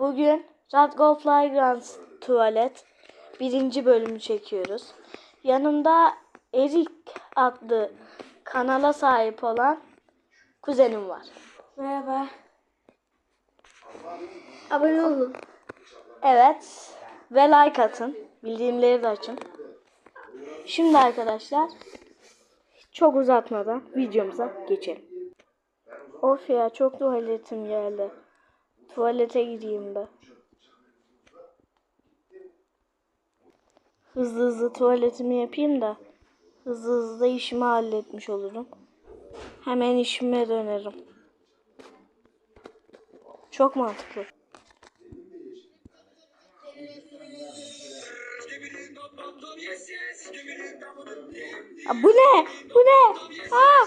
Bugün Radgol Flagrants Tuvalet birinci bölümü çekiyoruz. Yanımda Erik adlı kanala sahip olan kuzenim var. Merhaba. Abone olun. Evet ve like atın. Bildirimleri de açın. Şimdi arkadaşlar çok uzatmadan videomuza geçelim. Of ya çok tuvaletim geldi. Tuvalete gideyim be. Hızlı hızlı tuvaletimi yapayım da hızlı hızlı işimi halletmiş olurum. Hemen işime dönerim. Çok mantıklı. Aa, bu ne? Bu ne? Aa.